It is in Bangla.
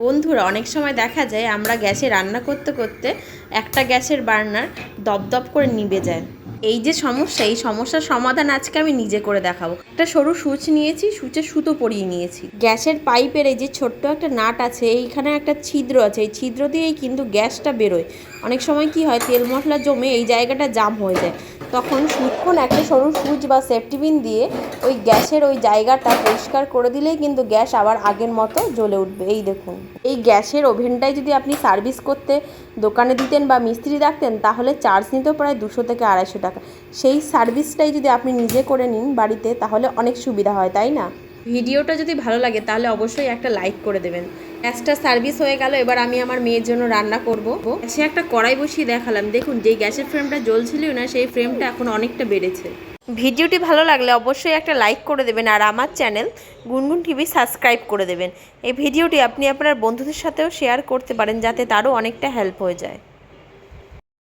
বন্ধুরা, অনেক সময় দেখা যায় আমরা গ্যাসে রান্না করতে করতে একটা গ্যাসের বার্নার দপদপ করে নিভে যায়। এই যে সমস্যা, এই সমস্যার সমাধান আজকে আমি নিজে করে দেখাবো। একটা সরু সুচ নিয়েছি সুচে সুতো পরিয়ে নিয়েছি। গ্যাসের পাইপের এই যে ছোট্ট একটা নাট আছে, এইখানে একটা ছিদ্র আছে। এই ছিদ্র দিয়েই কিন্তু গ্যাসটা বেরোয়। অনেক সময় কি হয়, তেল মশলা জমে এই জায়গাটা জাম হয়ে যায়। তখন সুচক্ষণ একটা সরু সুচ বা সেফটিপিন দিয়ে ওই গ্যাসের ওই জায়গাটা পরিষ্কার করে দিলেই কিন্তু গ্যাস আবার আগের মতো জ্বলে উঠবে। এই দেখুন। এই গ্যাসের ওভেনটাই যদি আপনি সার্ভিস করতে দোকানে দিতেন বা মিস্ত্রি রাখতেন তাহলে চার্জ নিত প্রায় দুশো থেকে আড়াইশো টাকা। সেই সার্ভিসটাই যদি আপনি নিজে করে নিন বাড়িতে, তাহলে অনেক সুবিধা হয়, তাই না? ভিডিওটা যদি ভালো লাগে, তাহলে অবশ্যই একটা লাইক করে দেবেন। গ্যাসটা সার্ভিস হয়ে গেল, এবার আমি আমার মেয়ের জন্য রান্না করব। সে একটা কড়াই বসিয়ে দেখালাম। দেখুন, যে গ্যাসের ফ্রেমটা জ্বলছিল না, সেই ফ্রেমটা এখন অনেকটা বেড়েছে। ভিডিওটি ভালো লাগলে অবশ্যই একটা লাইক করে দেবেন, আর আমার চ্যানেল গুনগুন টিভি সাবস্ক্রাইব করে দেবেন। এই ভিডিওটি আপনি আপনার বন্ধুদের সাথেও শেয়ার করতে পারেন, যাতে তারও অনেকটা হেল্প হয়ে যায়।